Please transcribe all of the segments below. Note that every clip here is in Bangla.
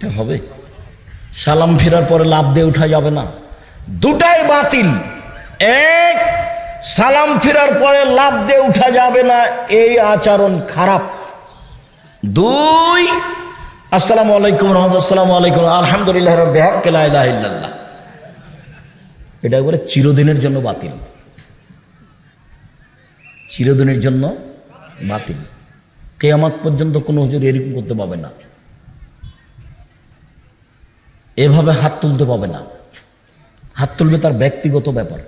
এটা হবে। সালাম ফেরার পরে লাভ দিয়ে উঠা যাবে না। দুটাই বাতিল। এক, সালাম ফেরার পরে লাভ দিয়ে উঠা যাবে না, এই আচরণ খারাপ। দুই, আসসালামু আলাইকুম রহমতুল্লাহ আলাইকুম, আলহামদুলিল্লাহ রব্বি হাক্কে লা ইলাহা ইল্লাল্লাহ। এটা একবারে চিরদিনের জন্য বাতিল। চিরদিনের জন্য বাতিল। কেয়ামত পর্যন্ত কোনো হুজুর এরকম করতে পাবে না। এভাবে হাত তুলতে পাবে না। হাত তুলবে তার ব্যক্তিগত ব্যাপার।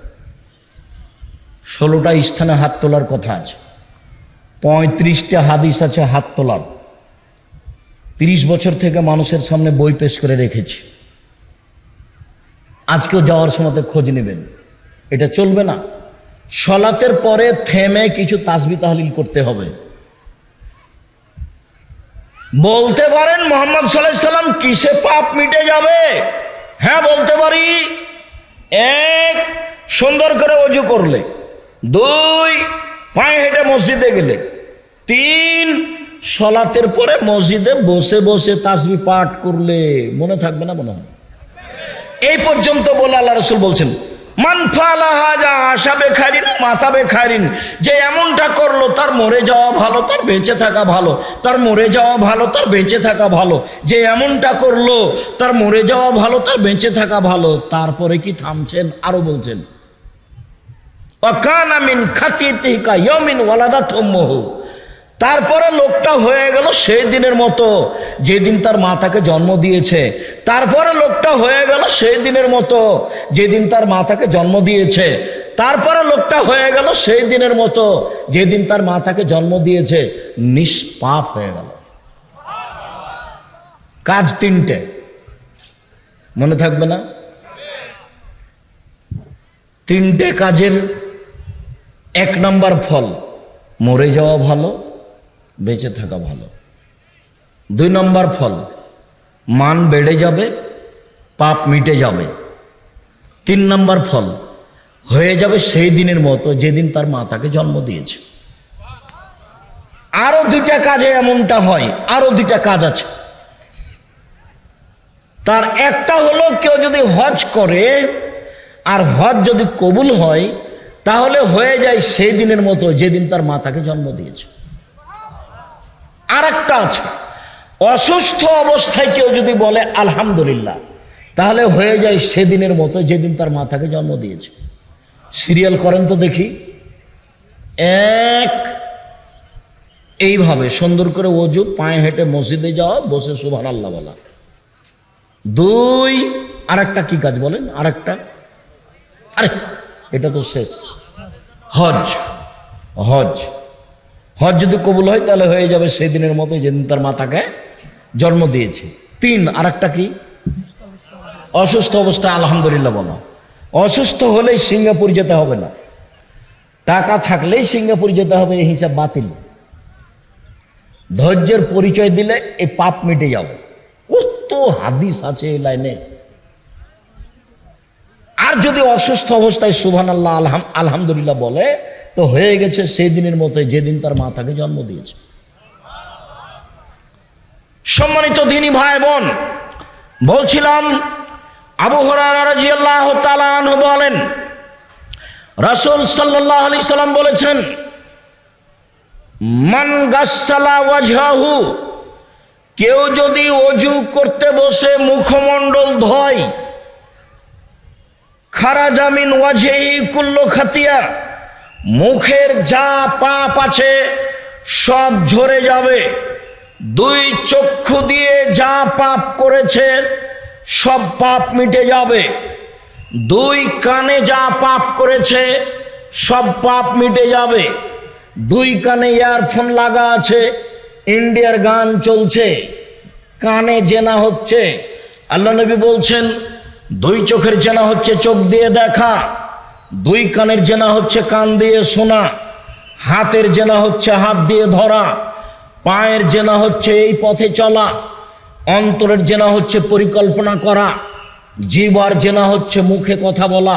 ষোলোটা স্থানে হাত তোলার কথা আছে। পঁয়ত্রিশটা হাদিস আছে হাত তোলার। তিরিশ বছর থেকে মানুষের সামনে বই পেশ করে রেখেছি। আজকেও যাওয়ার সময় খোঁজ নেবেন। এটা চলবে না। সলাতের পরে থেমে কিছু তাসবি তাহলিল করতে হবে। বলতে পারেন মোহাম্মদ সাল্লাম কিসে পাপ মিটে যাবে? হ্যাঁ বলতে পারি। এক, সুন্দর করে অজু করলে। দুই, পায়ে হেঁটে মসজিদে গেলে। তিন, সলাতের পরে মসজিদে বসে বসে তাসবি পাঠ করলে। মনে থাকবে না মনে হয়? এই পর্যন্ত বলে আল্লাহ রসুল বলছেন মাথা বেখারিন। যে এমনটা করল, তার মরে যাওয়া ভালো, তার বেঁচে থাকা ভালো। তার মরে যাওয়া ভালো, তার বেঁচে থাকা ভালো। যে এমনটা করল, তার মরে যাওয়া ভালো, তার বেঁচে থাকা ভালো। তারপরে কি থামছেন? আরও বলছেন। অকানা মিন খাতিকা ইয়মিন ওয়ালাদা থম্মহু তারপরে লোকটা হয়ে গেল সেই দিনের মতো, যেদিন তার মা তাকে জন্ম দিয়েছে। তারপরে লোকটা হয়ে গেল সেই দিনের মতো, যেদিন তার মা তাকে জন্ম দিয়েছে। তারপরে লোকটা হয়ে গেল সেই দিনের মতো, যেদিন তার মা তাকে জন্ম দিয়েছে। নিষ্পাপ হয়ে গেল। কাজ তিনটে। মনে থাকবে না? তিনটে কাজের এক নম্বর ফল, মরে যাওয়া ভালো বেঁচে থাকা ভালো। দুই নম্বর ফল, মান বেড়ে যাবে, পাপ মিটে যাবে। তিন নম্বর ফল, হয়ে যাবে সেই দিনের মতো যেদিন তার মা তাকে জন্ম দিয়েছে। আরও দুইটা কাজে এমনটা হয়, আরও দুইটা কাজ আছে। তার একটা হলো, কেউ যদি হজ করে, আর হজ যদি কবুল হয়, তাহলে হয়ে যায় সেই দিনের মতো যেদিন তার মা তাকে জন্ম দিয়েছে। আর একটা আছে। অসুস্থ অবস্থায় কেউ যদি বলে, আলহামদুলিল্লাহ তাহলে হয়ে যায় সেদিনের মতো যেদিন তার মা তাকে জন্ম দিয়েছে। সিরিয়াল করেন তো দেখি। এক, এইভাবে সুন্দর করে অজু, পায়ে হেঁটে মসজিদে যাওয়া, বসে সুভান আল্লাহ বলা। দুই, আরেকটা কি কাজ বলেন? আরেকটা? আরে, এটা তো শেষ। হজ। হজ। হজ যদি কবুল হয়, তাহলে হয়ে যাবে সেই দিনের মতো যেদিন তার মাতাকে জন্ম দিয়েছে। তিন আর একটা কি? অসুস্থ অবস্থায় আলহামদুলিল্লাহ বলো। অসুস্থ হলেই সিঙ্গাপুর যেতে হবে না। টাকা থাকলেই সিঙ্গাপুর যেতে হবে, এই হিসাব বাতিল। ধৈর্যের পরিচয় দিলে এই পাপ মিটে যাবে। কত হাদিস আছে এই লাইনে। আর যদি অসুস্থ অবস্থায় সুবহান আল্লাহ আলহাম আলহামদুলিল্লাহ বলে তো হয়ে গেছে সেই দিনের মতো যেদিন তার মা তাকে জন্ম দিয়েছে। সম্মানিত দিনী ভাই বোন, বলছিলাম, আবু বলেন, রাসূল সাল্লাল্লাহু আলাইহি সাল্লাম বলেছেন, মান ওয়াজহাহু কেউ যদি অজু করতে বসে মুখমণ্ডল ধয় খারা জামিন ওয়াজেই কুল্ল খাতিয়া মুখের যা পাপ আছে সব ঝরে যাবে। দুই চক্ষু দিয়ে যা পাপ করেছে সব পাপ মিটে যাবে। দুই কানে যা পাপ করেছে সব পাপ মিটে যাবে। দুই কানে ইয়ারফোন লাগা আছে, ইন্ডিয়ার গান চলছে, কানে জেনা হচ্ছে। আল্লাহ নবী বলছেন, দুই চোখের জেনা হচ্ছে, চোখ দিয়ে দেখা। দুই কানের জেনা হচ্ছে কান দিয়ে শোনা, হাতের জেনা হচ্ছে হাত দিয়ে ধরা, পায়ের জেনা হচ্ছে এই পথে চলা, অন্তরের জেনা হচ্ছে পরিকল্পনা করা, জিবার জেনা হচ্ছে মুখে কথা বলা।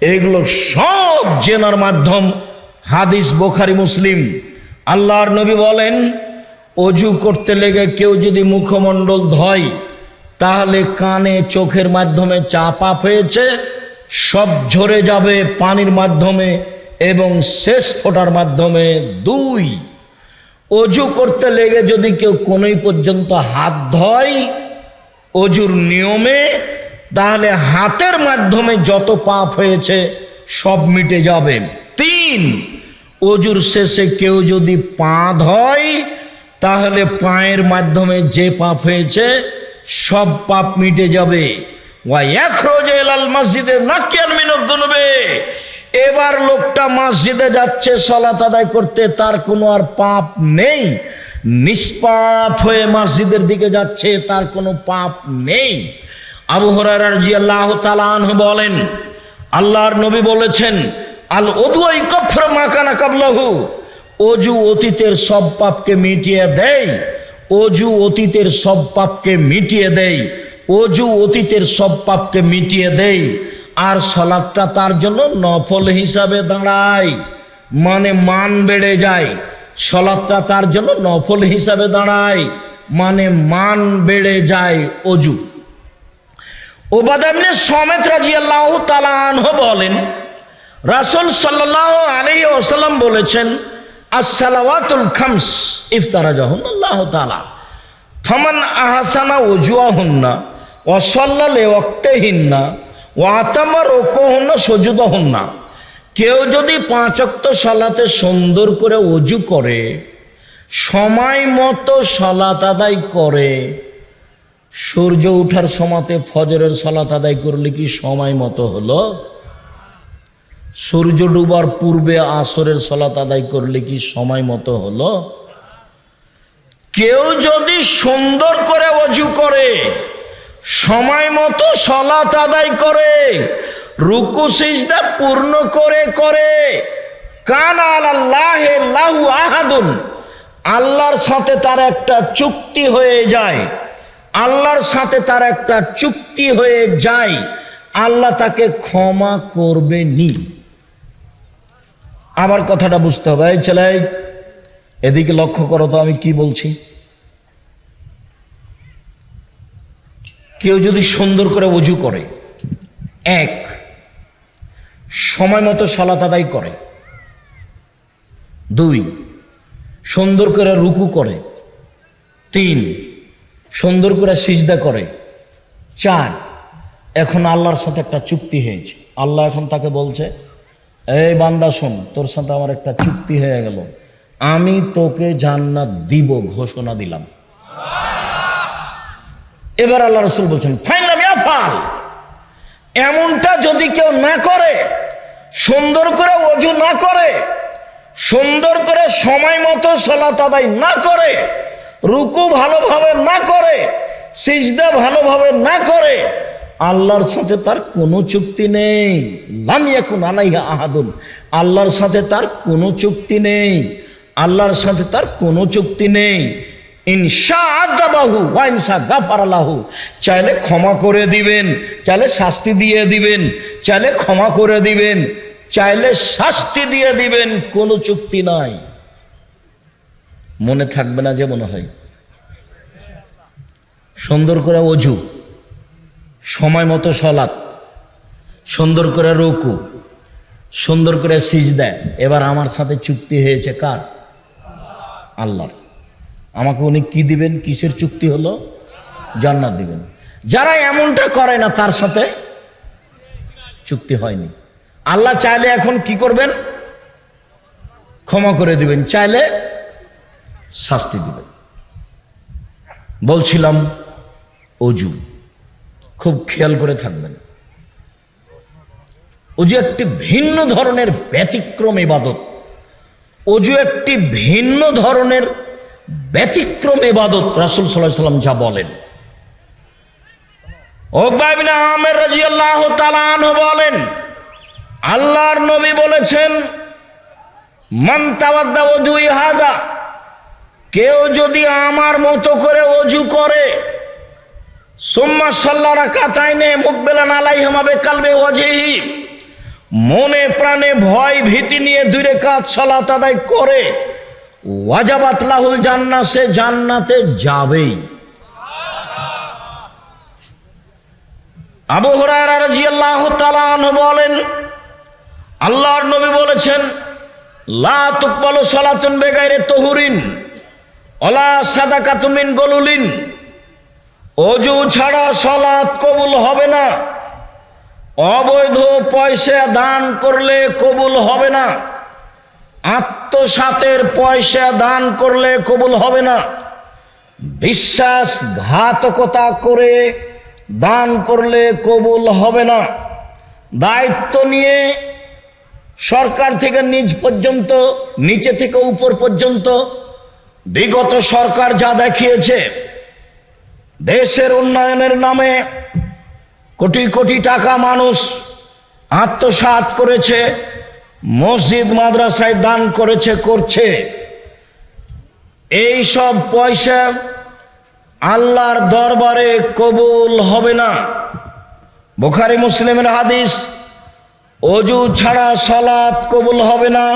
এগুলো সব জেনার মাধ্যম, হাদিস, বোখারি, মুসলিম। আল্লাহর নবী বলেন, অজু করতে লেগে কেউ যদি মুখমণ্ডল ধয়, তাহলে কানে চোখের মাধ্যমে চা পাপ হয়েছে সব ঝরে যাবে পানির মাধ্যমে এবং শেষ ফোটার মাধ্যমে দুই। অজু করতে লেগে যদি কেউ কোনোই পর্যন্ত হাত ধয় অজুর নিয়মে, তাহলে হাতের মাধ্যমে যত পাপ হয়েছে সব মিটে যাবে। তিন, অজুর শেষে কেউ যদি পা ধয়, তাহলে পায়ের মাধ্যমে যে পাপ হয়েছে সব পাপ মিটে যাবে। মসজিদে দুনুবে। এবার লোকটা মসজিদে যাচ্ছে, সলাত আদায় করতে, তার কোনো আর পাপ নেই। নিষ্পাপ হয়ে মসজিদের দিকে যাচ্ছে, তার কোনো পাপ নেই। আবু হরার জি আল্লাহ তালান বলেন, আল্লাহর নবী বলেছেন, আল ওদুয়াই কফর মাকানা কাবলাহু। অজু অতীতের সব পাপকে মিটিয়ে দেয় অজু অতীতের সব পাপকে মিটিয়ে দেয় অজু অতীতের সব পাপকে মিটিয়ে দেয় আর সলাদটা তার জন্য নফল হিসাবে দাঁড়ায়। মানে মান বেড়ে যায়, সলাদটা তার জন্য নফল হিসাবে দাঁড়ায় মানে মান বেড়ে যায় অজু। ওবাদামনে সমেত রাজি আল্লাহ তালাহ বলেন, রাসুল সাল্লাহ আলী ওসাল্লাম বলেছেন, আসসালাওয়াতুল খামস ইফতারা যখন আল্লাহ তালা ফমান আহাসানা ওজুয়াহুন্না ওসল্লালে অক্তেহিন্না ও আতামার ওকোহন্না সজুদহন্না। কেউ যদি পাঁচক্ত সালাতে সুন্দর করে অজু করে, সময় মতো সলাত আদায় করে, সূর্য উঠার সময়তে ফজরের সলাত আদায় করলে কি সময় মতো হলো? সূর্য ডুবার পূর্বে আসরের সলাত আদায় করলে কি সময় মতো হলো? কেউ যদি সুন্দর করে অজু করে সময় মতো সলাত আদায় করে, রুকু, সিজদা পূর্ণ করে করে। কান আল্লাহ লাহু আহাদুন। আল্লাহর সাথে তার একটা চুক্তি হয়ে যায়। আল্লাহর সাথে তার একটা চুক্তি হয়ে যায়। আল্লাহ তাকে ক্ষমা করবে নি আমার কথাটা বুঝতে হবে। এই ছেলে, এদিকে লক্ষ্য করো তো আমি কি বলছি। কেউ যদি সুন্দর করে অজু করে, এক, সময় মতো সলাত আদায় করে, দুই, সুন্দর করে রুকু করে, তিন, সুন্দর করে সিজদা করে, চার, এখন আল্লাহর সাথে একটা চুক্তি হয়েছে। আল্লাহ এখন তাকে বলছে, এই বান্দা শোন, তোর সাথে আমার একটা চুক্তি হয়ে গেল। আমি তোকে জান্নাত দিব, ঘোষণা দিলাম। এবার আল্লাহ রসুল বলছেন ফাইনাল ফাল এমনটা যদি কেউ না করে, সুন্দর করে অজু না করে, সুন্দর করে সময় মতো সলাত আদায় না করে, রুকু ভালোভাবে না করে, সিজদা ভালোভাবে না করে, আল্লাহর সাথে তার কোনো চুক্তি নেই। লামিয়াকুন আলাইহা আহাদুন। আল্লাহর সাথে তার কোনো চুক্তি নেই। আল্লাহর সাথে তার কোনো চুক্তি নেই। ইনশা আদাবাহু ওয়া ইনশা গাফারালাহু চাইলে ক্ষমা করে দিবেন, চাইলে শাস্তি দিয়ে দিবেন, চাইলে ক্ষমা করে দিবেন, চাইলে শাস্তি দিয়ে দিবেন, কোনো চুক্তি নাই। মনে থাকবে না যে মনে হয়। সুন্দর করে অজু, সময় মতো সলাৎ, সুন্দর করে রুকু, সুন্দর করে সিজ দেয় এবার আমার সাথে চুক্তি হয়েছে কার? আল্লাহর। আমাকে উনি কি দিবেন? কিসের চুক্তি হলো? জান্নাত দিবেন। যারা এমনটা করে না, তার সাথে চুক্তি হয়নি। আল্লাহ চাইলে এখন কি করবেন? ক্ষমা করে দিবেন, চাইলে শাস্তি দিবেন। বলছিলাম, অজু। খুব খেয়াল করে থাকবেন। অজু একটি ভিন্ন ধরনের ব্যতিক্রম ইবাদত। অজু একটি ভিন্ন ধরনের ব্যতিক্রম ইবাদত রাসুল সাল্লাহ সাল্লাম যা বলেন। আহমেদ রাজি আল্লাহ বলেন, আল্লাহর নবী বলেছেন, মান তাওয়াদ্দা অজু ইহাদা কেউ যদি আমার মতো করে অজু করে, সোম্মা সাল্লারা কাতাইনে মুকবেলা নালাই হামাবে কালবে অজেহি মনে প্রাণে ভয় ভীতি নিয়ে দূরে কাজ, সলাত আদায় করে ওয়াজাবাত লাহুল জান্না সে জান্নাতে যাবেই। আবু তাআলা আনহু বলেন, আল্লাহর নবী বলেছেন, লা তুকবালু সালাতুন বেগাইরে তহুরিন অলা সাদাকাতুন মিন গলুলিন। অজু ছাড়া সালাত কবুল হবে না। অবৈধ পয়সা দান করলে কবুল হবে না। আত্মসাতের পয়সা দান করলে কবুল হবে না। বিশ্বাসঘাতকতা করে দান করলে কবুল হবে না। দায়িত্ব নিয়ে সরকার থেকে নিচ পর্যন্ত, নিচে থেকে উপর পর্যন্ত বিগত সরকার যা দেখিয়েছে, দেশের উন্নয়নের নামে কোটি কোটি টাকা মানুষ আত্মসাৎ করেছে। মসজিদ মাদ্রাসায় দান করেছে, করছে। এই সব পয়সা আল্লাহর দরবারে কবুল হবে না। বুখারি মুসলিমের হাদিস, অজু ছাড়া সলাৎ কবুল হবে না,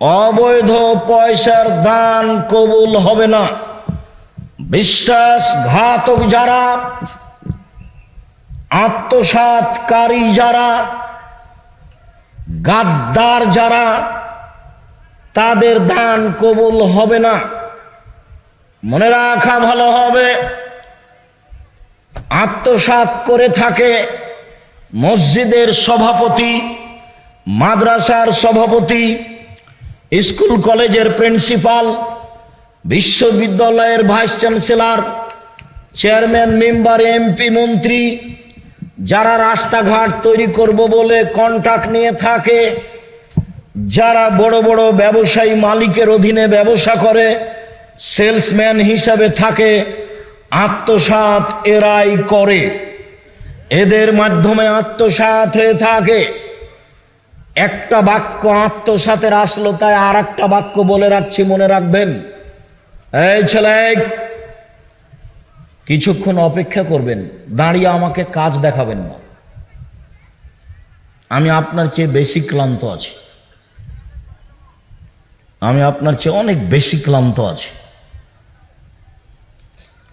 অবৈধ পয়সার দান কবুল হবে না। বিশ্বাস ঘাতক যারা আত্মসাতকারী যারা গাদ্দার যারা, তাদের দান কবুল হবে না। মনে রাখা ভালো হবে আত্মসাত করে থাকে মসজিদের সভাপতি, মাদ্রাসার সভাপতি, স্কুল কলেজের প্রিন্সিপাল, বিশ্ববিদ্যালয়ের vice chancellor, chairman, member, MP, মন্ত্রী যারা রাস্তাঘাট তৈরি করব বলে কন্ট্রাক্ট নিয়ে থাকে, যারা বড় বড় ব্যবসায়ী মালিকের অধীনে ব্যবসা করে সেলসম্যান হিসাবে থাকে আত্মসাত এরাই করে। এদের মাধ্যমে আত্মসাত হয়ে থাকে। একটা বাক্য আত্মসাতের আসলো তাই আর বাক্য বলে রাখছি, মনে রাখবেন। এই ছেলে কিছুক্ষণ অপেক্ষা করবেন, দাঁড়িয়ে আমাকে কাজ দেখাবেন না। আমি আপনার চেয়ে বেশি ক্লান্ত আছি। আমি আপনার চেয়ে অনেক বেশি ক্লান্ত আছি।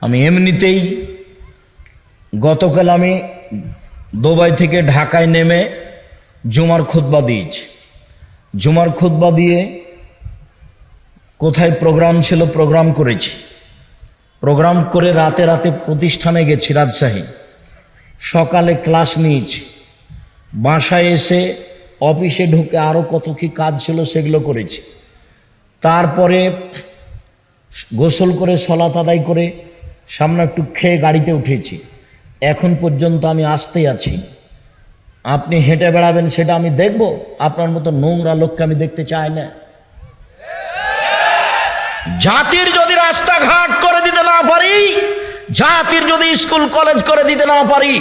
আমি এমনিতেই গতকাল আমি দুবাই থেকে ঢাকায় নেমে জুমার খুতবা দিয়েছি। জুমার খুতবা দিয়ে কোথায় প্রোগ্রাম ছিল প্রোগ্রাম করেছি। প্রোগ্রাম করে রাতে রাতে প্রতিষ্ঠানে গেছি রাজশাহী। সকালে ক্লাস নিয়েছি। বাসায় এসে অফিসে ঢুকে আরও কত কী কাজ ছিল সেগুলো করেছি। তারপরে গোসল করে সলাত আদায় করে সামনে একটু খেয়ে গাড়িতে উঠেছি। এখন পর্যন্ত আমি আসতেই আছি। আপনি হেঁটে বেড়াবেন সেটা আমি দেখব। আপনার মতো নোংরা লোককে আমি দেখতে চাই না। জাতির যদি রাস্তাঘাট করে দিতে না পারি, জাতির যদি স্কুল, কলেজ করে দিতে না পারি,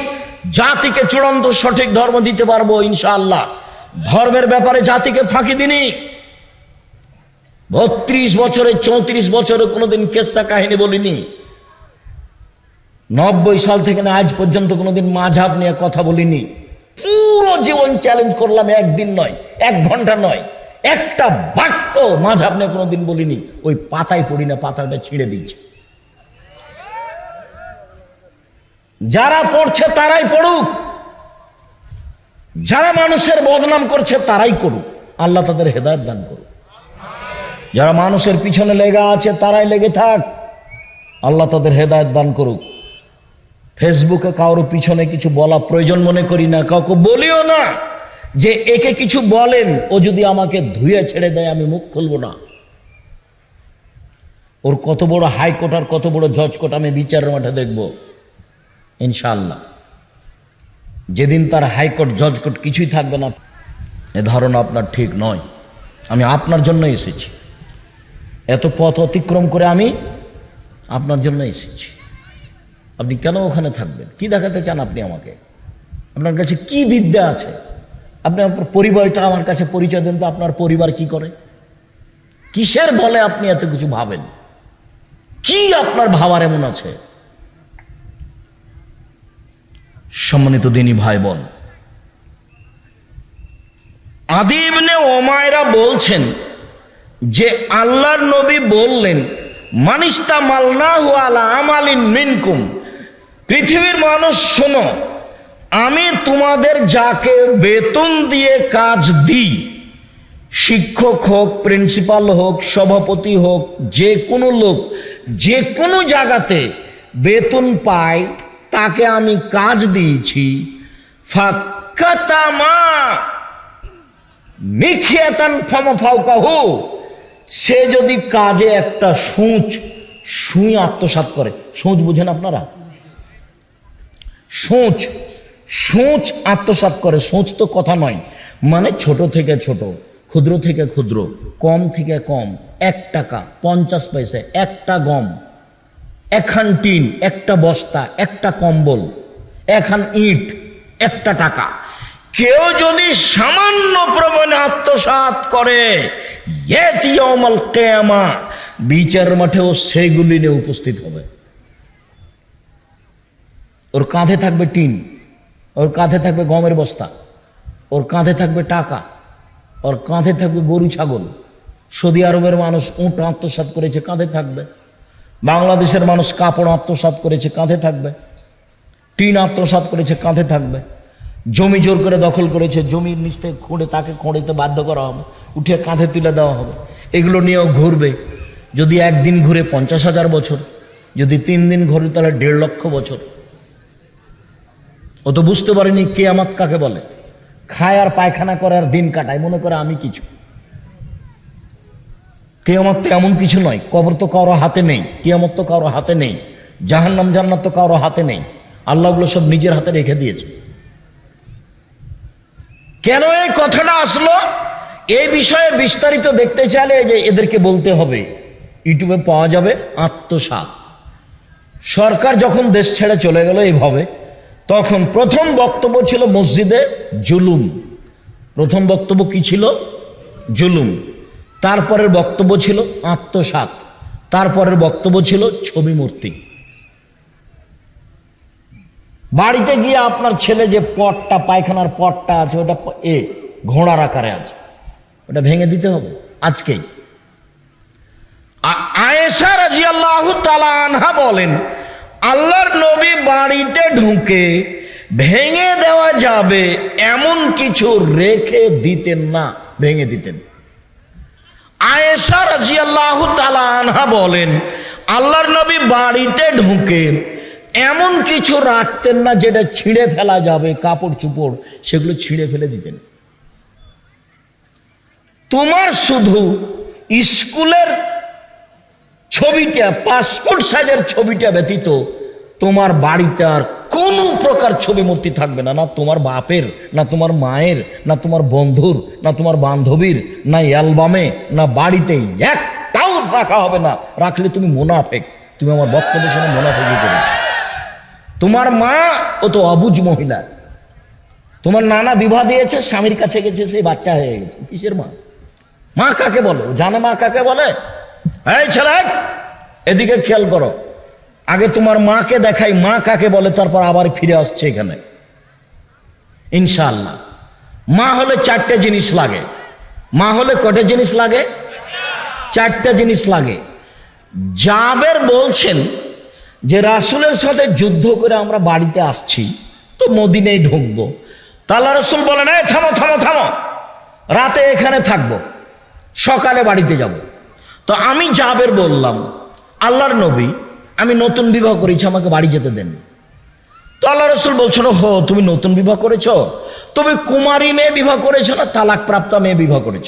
জাতিকে চূড়ান্ত সঠিক ধর্ম দিতে পারব ইনশাআল্লাহ। ধর্মের ব্যাপারে জাতিকে ফাঁকি দিনি বত্রিশ বছরে, চৌত্রিশ বছরে কোনোদিন কেসা কাহিনী বলিনি। নব্বই সাল থেকে না আজ পর্যন্ত কোনোদিন মাঝাব নিয়ে কথা বলিনি। পুরো জীবন চ্যালেঞ্জ করলাম একদিন নয়, এক ঘণ্টা নয়। একটা বাক্য মাঝাব নিয়ে কোনোদিন বলিনি, ওই পাতায় পড়ি না পাতাটা ছিঁড়ে দিয়েছে। যারা পড়ছে তারাই পড়ুক, যারা মানুষের বদনাম করছে তারাই করুক, আল্লাহ তাদের হেদায়ত দান করুক। যারা মানুষের পিছনে লেগে আছে তারাই লেগে থাক, আল্লাহ তাদের হেদায়ত দান করুক। ফেসবুকে কারোর পিছনে কিছু বলা প্রয়োজন মনে করি না, কাউকে বলিও না। যে একে কিছু বলেন, ও যদি আমাকে ধুয়ে ছেড়ে দেয়, আমি মুখ খুলব না। ওর কত বড় হাইকোর্ট আর কত বড় জজ কোর্ট আমি বিচারের মাঠে দেখব। ইনশাল্লাহ যেদিন তার হাইকোর্ট জজ কোর্ট কিছুই থাকবে না, এ ধারণা আপনার ঠিক নয়। আমি আপনার জন্য এসেছি। এত পথ অতিক্রম করে আমি আপনার জন্য এসেছি। আপনি কেন ওখানে থাকবেন? কি দেখাতে চান আপনি আমাকে? আপনার কাছে কি বিদ্যা আছে? আপনি আপনার পরিবারটা আমার কাছে পরিচয় দেন তো আপনার পরিবার কি করে? কিসের বলে আপনি এত কিছু ভাবেন? কি আপনার ভাবার এমন আছে? সম্মানিত দিনী ভাই বোন আদিবনে ওমায়রা বলছেন যে আল্লাহর নবী বললেন মানিস্তা মালনা আলা আমালিন মিনকুম। পৃথিবীর মানুষ শোনো আমি তোমাদের যাকে বেতন দিয়ে কাজ দিই, শিক্ষক হোক, প্রিন্সিপাল হোক, সভাপতি হোক, যে কোনো লোক, যে কোনো জায়গাতে বেতন পায়, তাকে আমি কাজ দিয়েছি। ফাক্কাতামা মিখিয়াতান সে যদি কাজে একটা সূচ, সুই আত্মসাৎ করে। সূচ বুঝেন আপনারা? সোচ সোচ আত্মসাৎ করে। সোঁচ তো কথা নয়। মানে ছোট থেকে ছোট, ক্ষুদ্র থেকে ক্ষুদ্র, কম থেকে কম, এক টাকা, পঞ্চাশ পয়সা, একটা গম, একখান টিন, একটা বস্তা, একটা কম্বল, একখান ইট, একটা টাকা। কেউ যদি সামান্য প্রমাণে আত্মসাৎ করে কেয়ামা, বিচার মাঠেও সেগুলি নিয়ে উপস্থিত হবে। ওর কাঁধে থাকবে টিন। ওর কাঁধে থাকবে গমের বস্তা, ওর কাঁধে থাকবে টাকা, ওর কাঁধে থাকবে গরু, ছাগল। সৌদি আরবের মানুষ উঁট আত্মসাৎ করেছে, কাঁধে থাকবে। বাংলাদেশের মানুষ কাপড় আত্মসাৎ করেছে, কাঁধে থাকবে। টিন আত্মসাৎ করেছে, কাঁধে থাকবে। জমি জোর করে দখল করেছে, জমির নিচ থেকে খুঁড়ে তাকে খুঁড়েতে বাধ্য করা হবে উঠে কাঁধে তুলে দেওয়া হবে। এগুলো নিয়েও ঘুরবে। যদি একদিন ঘুরে পঞ্চাশ হাজার বছর, যদি তিন দিন ঘুরে তাহলে দেড় লক্ষ বছর। ও তো বুঝতে পারেনি কেয়ামত কাকে বলে। খায় আর পায়খানা করে আর দিন কাটায়, মনে করে আমি কিছু। কেয়ামত তো এমন কিছু নয়, কবর তো কারও হাতে নেই, কেয়ামত তো কারও হাতে নেই, জাহান্নাম, জান্নাত তো কারও হাতে নেই। আল্লাহগুলো সব নিজের হাতে রেখে দিয়েছে। কেন এই কথাটা আসলো? এই বিষয়ে বিস্তারিত দেখতে চাইলে যে এদেরকে বলতে হবে, ইউটিউবে পাওয়া যাবে আত্মসাৎ। সরকার যখন দেশ ছেড়ে চলে গেল এইভাবে তখন প্রথম বক্তব্য ছিল মসজিদে জুলুম। প্রথম বক্তব্য কি ছিল? জুলুম। তারপরের বক্তব্য ছিল আত্মসাৎ তারপরের বক্তব্য ছিল ছবি মূর্তি। বাড়িতে গিয়ে আপনার ছেলে যে পটটা, পায়খানার পটটা আছে, ওটা এ, ঘোড়ার আকারে আছে। ওটা ভেঙে দিতে হবে আজকেই। আয়েশা রাজিয়াল্লাহু তাআলা আনহা বলেন আল্লাহর নবী বাড়িতে ঢুকে ভেঙে দেওয়া যাবে এমন কিছু রেখে দিতেন না, ভেঙে দিতেন। আয়েশা রাজিয়াল্লাহু তাআলা আনহা বলেন, আল্লাহর নবী বাড়িতে ঢুকে এমন কিছু রাখতেন না যেটা ছিঁড়ে ফেলা যাবে, কাপড় চুপড়, সেগুলো ছিঁড়ে ফেলে দিতেন। তোমার শুধু স্কুলের ছবিটা পাসপোর্ট সাইজের ছবিটা ব্যতীত তোমার বাড়িতে আর কোনো প্রকার ছবি মূর্তি থাকবে না। না তোমার বাপের, না তোমার মায়ের, না তোমার বন্ধুর, না তোমার বান্ধবীর, না অ্যালবামে, না বাড়িতে একটাও রাখা হবে না। রাখলে তুমি মোনাফেক। তুমি আমার বক্তব্য শুনে মোনাফেকি করেছ। তোমার মা ও তো অবুজ মহিলা। তোমার নানা বিবাহ দিয়েছে, স্বামীর কাছে গেছে, সেই বাচ্চা হয়ে গেছে। কিসের মা? মা কাকে বলো? জানে মা কাকে বলে? এই ছেলে, এদিকে খেয়াল করো। আগে তোমার মাকে দেখাই, মা কাকে বলে, তারপর আবার ফিরে আসছে এখানে। ইনশাল্লাহ মা হলে চারটে জিনিস লাগে। মা হলে কটে জিনিস লাগে? চারটে জিনিস লাগে। জাবের বলছেন যে, রাসুলের সাথে যুদ্ধ করে আমরা বাড়িতে আসছি, তো মদিনেই ঢুকবো। তাল্লা রসুল এই থামো থামো থামো। রাতে এখানে থাকব। সকালে বাড়িতে যাব। তো আমি জাবের বললাম, আল্লাহর নবী, আমি নতুন বিবাহ করেছি, আমাকে বাড়ি যেতে দেন। তো আল্লাহ রসুল বলছিল হো তুমি নতুন বিবাহ করেছ? তুমি কুমারী মেয়ে বিবাহ করেছ না তালাক প্রাপ্তা মেয়ে বিবাহ করেছ?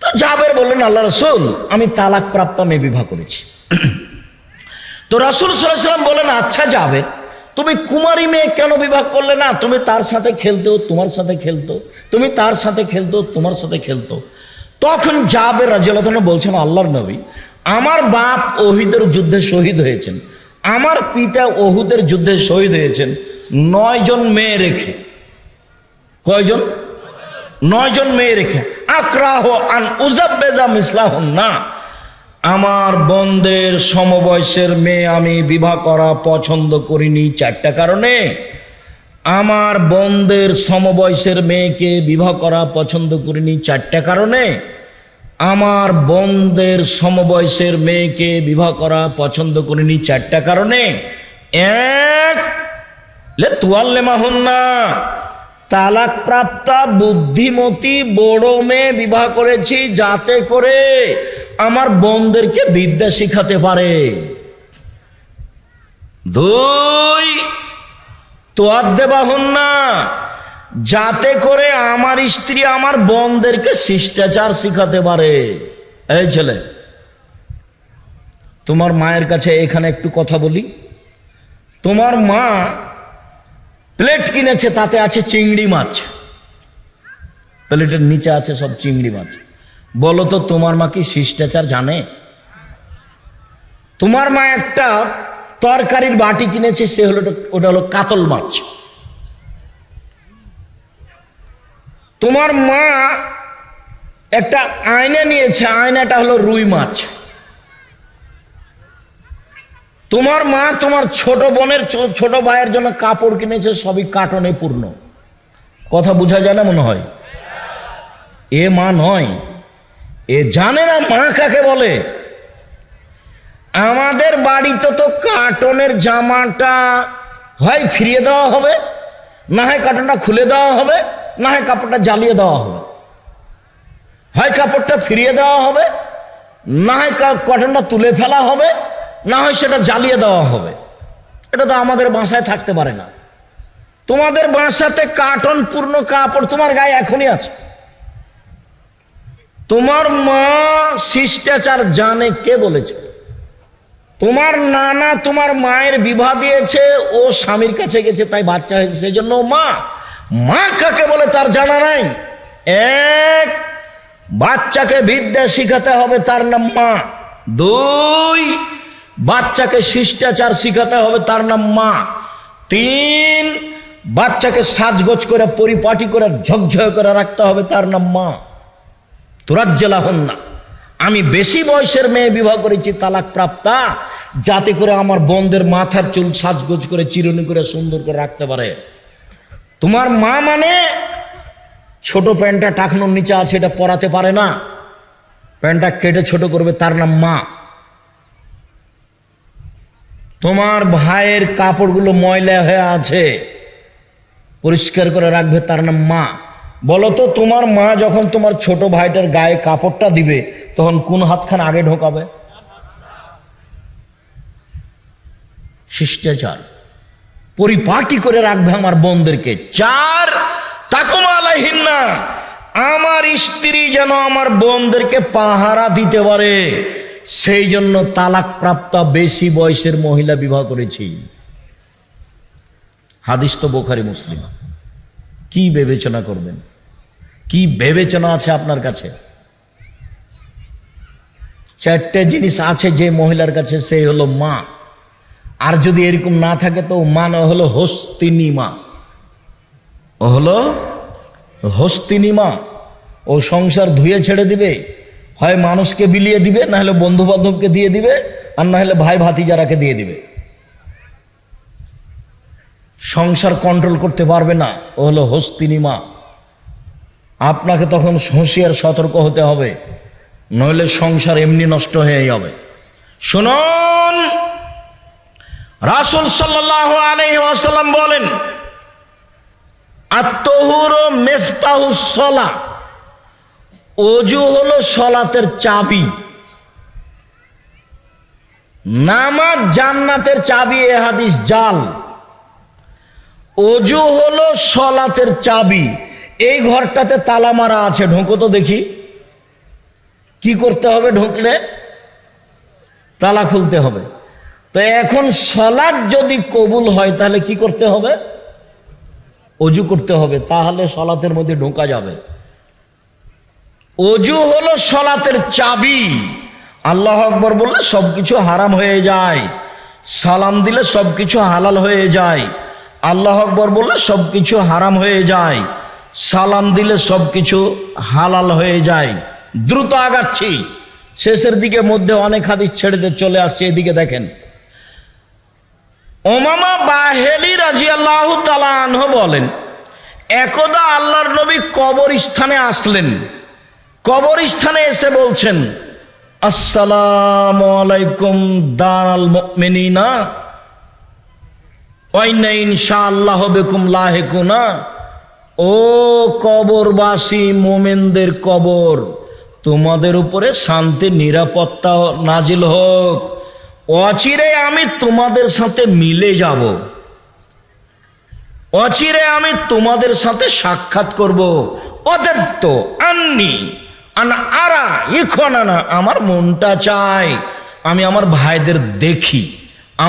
তো জাবের বললেন, আল্লাহ রসুল, আমি তালাক প্রাপ্তা মেয়ে বিবাহ করেছি। তো রাসুল সাল্লাম বলেন আচ্ছা যাবে তুমি কুমারী মেয়ে কেন বিবাহ করলে না? তুমি তার সাথে খেলতো তোমার সাথে খেলতো তুমি তার সাথে খেলতো তোমার সাথে খেলতো তখন যাবে রাজিয়াল্লাহ বলছেন, আল্লাহর নবী, আমার বাপ ওহিদের যুদ্ধে শহীদ হয়েছেন। আমার পিতা ওহুদের যুদ্ধে শহীদ হয়েছেন। নয় জন মেয়ে রেখে। কয়জন? নয়জন মেয়ে রেখে। আক্রাহ আন উজাব্বেজা মিসলাহ না। আমার বন্ধের সমবয়সের মেয়ে আমি বিবাহ করা পছন্দ করিনি চারটা কারণে। আমার বন্ধের সমবয়সের মেয়েকে বিবাহ করা পছন্দ করিনি চারটা কারণে। আমার বন্ধের সমবয়সের মেয়েকে বিবাহ করা পছন্দ করিনি চারটা কারণে। এক, লে তুয়াল্লে মাহুন না তালাক প্রাপ্তা বুদ্ধিমতী বড় মেয়ে বিবাহ করেছি যাতে করে আমার বোনদেরকে বিদ্যা শিখাতে পারে। দুই তোয়াদ্দে বাহুন না। যাতে করে আমার স্ত্রী আমার বোনদেরকে শিষ্টাচার শিখাতে পারে। এই ছেলে, তোমার মায়ের কাছে এখানে একটু কথা বলি। তোমার মা প্লেট কিনেছে, তাতে আছে চিংড়ি মাছ। প্লেটের নিচে আছে সব চিংড়ি মাছ। বলো তো, তোমার মা কি শিষ্টাচার জানে? তোমার মা একটা তরকারির বাটি কিনেছে, সে হলো ওটা হলো কাতল মাছ। তোমার মা একটা আয়না নিয়েছে, আয়নাটা হলো রুই মাছ। তোমার মা তোমার ছোট বোনের ছোট ভাইয়ের জন্য কাপড় কিনেছে, সবই কাটনে পূর্ণ। কথা বোঝা যায় না মনে হয়? এ মা নয়, এ জানে না মা কাকে বলে। আমাদের বাড়িতে তো কার্টনের জামাটা হয় ফিরিয়ে দেওয়া হবে, না হয় কার্টনটা খুলে দেওয়া হবে, না হয় কাপড়টা জ্বালিয়ে দেওয়া হবে। হয় কাপড়টা ফিরিয়ে দেওয়া হবে, না হয় কটনটা তুলে ফেলা হবে, না হয় সেটা জ্বালিয়ে দেওয়া হবে। এটা তো আমাদের বাসায় থাকতে পারে না। তোমাদের বাসাতে কার্টন পূর্ণ কাপড় তোমার গায়ে এখনই আছে। তোমার মা শিষ্টাচার জানে কে বলেছে? তোমার নানা তোমার মায়ের বিবাহ দিয়েছে, ও স্বামীর কাছে গেছে, তাই বাচ্চা হয়েছে সেই জন্য মা। মা কাকে বলে তার জানা নাই? এক, বাচ্চাকে বিদ্যা শিখাতে হবে, তার নাম মা। দুই, বাচ্চাকে শিষ্টাচার শিখাতে হবে, তার নাম মা। তিন, বাচ্চাকে সাজগোজ করে, পরিপাটি করে, ঝকঝক করে রাখতে হবে, তার নাম মা। তুরাজ্জেলা হন না। আমি বেশি বয়সের মেয়ে বিবাহ করেছি তালাক প্রাপ্তা যাতে করে আমার বোনদের মাথার চুল সাজগোজ করে, চিরুনি করে, সুন্দর করে রাখতে পারে। তোমার মা মানে ছোট প্যান্টটা টাকনোর নিচে আছে, এটা পরাতে পারে না। প্যান্টটা কেটে ছোট করবে, তার নাম মা। তোমার ভাইয়ের কাপড়গুলো ময়লা হয়ে আছে, পরিষ্কার করে রাখবে, তার নাম মা। বলো তো, তোমার মা যখন তোমার ছোট ভাইটার গায়ে কাপড়টা দিবে তখন কোন হাতখান আগে ঢোকাবে? শিষ্টাচার। পরিপাটি করে রাখবে আমার বোনদেরকে। চার তাকুমালাহীন না আমার স্ত্রী যেন আমার বোনদেরকে পাহারা দিতে পারে, সেই জন্য তালাক প্রাপ্ত বেশি বয়সের মহিলা বিবাহ করেছি। হাদিস তো বোখারি, মুসলিম। কি বিবেচনা করবেন? কি বিবেচনা আছে আপনার কাছে? চারটে জিনিস আছে যে মহিলার কাছে সেই হলো মা। আর যদি এরকম না থাকে তো মা না হলো হস্তিনী মা ও হলো হস্তিনী মা ও সংসার ধুয়ে ছেড়ে দিবে, হয় মানুষকে বিলিয়ে দিবে, না হলে বন্ধু বান্ধবকে দিয়ে দিবে, আর না হলে ভাই ভাতিজারাকে দিয়ে দিবে। সংসার কন্ট্রোল করতে পারবে না, ও হলো হস্তিনী মা আপনাকে তখন হুঁশিয়ার সতর্ক হতে হবে। নইলে সংসার এমনি নষ্ট হয়ে যাবে শুনুন, রাসুল সাল্লাহ আলহি আসাল্লাম বলেন আত্মহুর মেফতাহুসলা অজু হলো সলাতের চাবি। নামাজ জান্নাতের চাবি, এ হাদিস জাল। অজু হলো সলাতের চাবি। এই ঘরটাতে তালা মারা আছে, ঢোকো তো দেখি। কি করতে হবে ঢুকলে? তালা খুলতে হবে। তো এখন সলাদ যদি কবুল হয়, তাহলে কি করতে হবে? অজু করতে হবে, তাহলে সলাতের মধ্যে ঢোকা যাবে। অজু হলো সলাতের চাবি। আল্লাহ আকবর বললে সব কিছু হারাম হয়ে যায়। সালাম দিলে সব কিছু হালাল হয়ে যায়। আল্লাহ আকবর বললে সব কিছু হারাম হয়ে যায়। সালাম দিলে সব কিছু হালাল হয়ে যায়। দ্রুত আগাচ্ছি। শেষের দিকে মধ্যে অনেক হাদিস ছেড়ে দিয়ে চলে আসছে, এদিকে দেখেন। ওমামা বাহেলি রাজি আল্লাহ তালাহ বলেন, একদা আল্লাহর নবী কবর স্থানে আসলেন। কবর স্থানে এসে বলছেন, আসসালাম আলাইকুম দানাল মিনা ওয়াইনা ইনশা আল্লাহ বেকুম লাহেকুনা। ও কবরবাসী, মোমেনদের কবর তোমাদের উপরে শান্তি, নিরাপত্তা নাজিল হোক। অচিরে আমি তোমাদের সাথে মিলে যাব। অচিরে আমি তোমাদের সাথে সাক্ষাৎ করব। অদত্ত আন্নি, আন আরা ইখন আমার মনটা চাই আমি আমার ভাইদের দেখি।